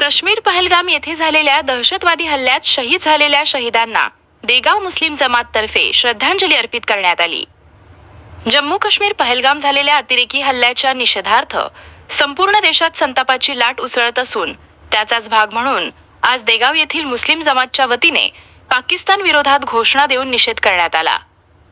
काश्मीर पहलगाम येथे झालेल्या दहशतवादी हल्ल्यात शहीद झालेल्या शहीदांना देगाव मुस्लिम जमाततर्फे श्रद्धांजली अर्पित करण्यात आली. जम्मू काश्मीर पहलगाम झालेल्या अतिरेकी हल्ल्याच्या निषेधार्थ संपूर्ण देशात संतापाची लाट उसळत असून त्याचाच भाग म्हणून आज देगाव येथील मुस्लिम जमातच्या वतीने पाकिस्तान विरोधात घोषणा देऊन निषेध करण्यात आला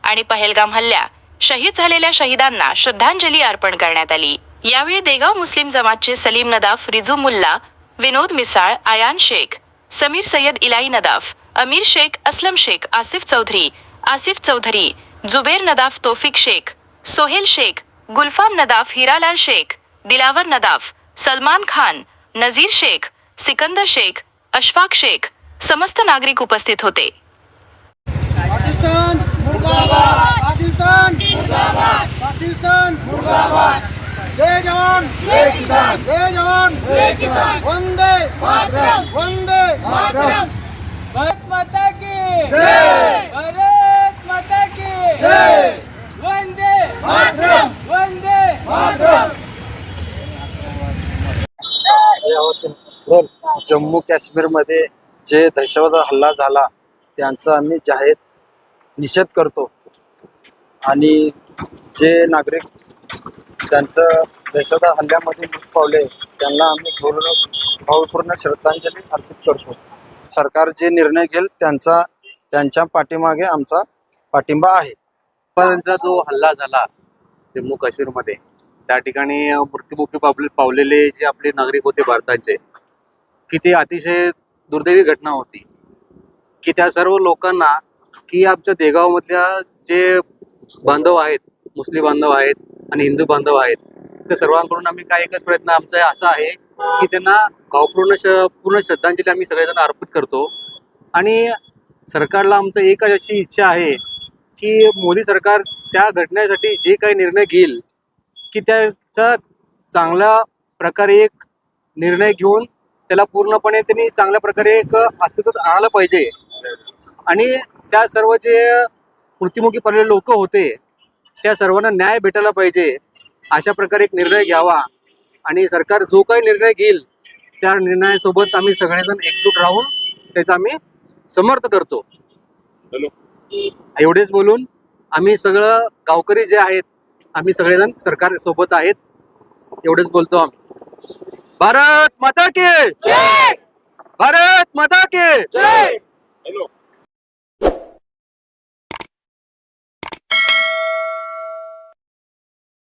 आणि पहलगाम हल्ल्या शहीद झालेल्या शहीदांना श्रद्धांजली अर्पण करण्यात आली. यावेळी देगाव मुस्लिम जमातचे सलीम नदाफ रिजू मुल्ला विनोद मिसाळ आयान शेख समीर सय्यद इलाई नदाफ अमीर शेख असलम शेख आसिफ चौधरी आसिफ चौधरी जुबेर नदाफ तोफिक शेख सोहेल शेख गुलफाम नदाफ हिरालाल शेख दिलावर नदाफ सलमान खान नझीर शेख सिकंदर शेख अशफाक शेख समस्त नागरिक उपस्थित होते पाकिस्तान मुर्दाबाद पाकिस्तान मुर्दाबाद पाकिस्तान मुर्दाबाद। जय जवान। जय किसान। जय जवान। जय किसान। वंदे। मातरम। वंदे। मातरम। भारत माता की। जय। भारत माता की। जय। वंदे। मातरम। वंदे। मातरम। जम्मू काश्मीरमध्ये जे दहशतवाद हल्ला झाला त्यांचा आम्ही जाहीर निषेध करतो. आणि जे नागरिक त्यांचं दहशत हल्ल्यामध्ये मृत पावले त्यांना आम्ही पूर्ण भावपूर्ण श्रद्धांजली अर्पित करतो. सरकार जे निर्णय घेईल त्यांचा त्यांच्या पाठीमागे आमचा पाठिंबा आहे. पर्यंतचा जो हल्ला झाला जम्मू काश्मीरमध्ये त्या ठिकाणी मृत्युमुखी पावले पावलेले जे आपले नागरिक होते भारताचे की ती अतिशय दुर्दैवी घटना होती. की त्या सर्व लोकांना की आमच्या देगावमधल्या जे बांधव आहेत मुस्लिम बांधव आहेत आणि हिंदू बांधव आहेत. तर सर्वांकडून आम्ही काय एकच प्रयत्न आमचा असा आहे की त्यांना भावपूर्ण श पूर्ण श्रद्धांजली आम्ही सगळेजण अर्पित करतो. आणि सरकारला आमचं एकच अशी इच्छा आहे की मोदी सरकार त्या घटनेसाठी जे काही निर्णय घेईल की त्याचा चांगल्या प्रकारे एक निर्णय घेऊन त्याला पूर्णपणे त्यांनी चांगल्या प्रकारे एक अस्तित्वात आणायला पाहिजे. आणि त्या सर्व जे मृत्युमुखी पडलेले लोक होते त्या सर्वांना न्याय भेटायला पाहिजे अशा प्रकारे एक निर्णय घ्यावा. आणि सरकार जो काही निर्णय घेईल त्या निर्णयासोबत आम्ही सगळेजण एकजूट राहून त्याचा आम्ही समर्थ करतो. एवढेच बोलून आम्ही सगळं गावकरी जे आहेत आम्ही सगळेजण सरकार सोबत आहेत एवढेच बोलतो आम्ही. भारत माता के भारत माता के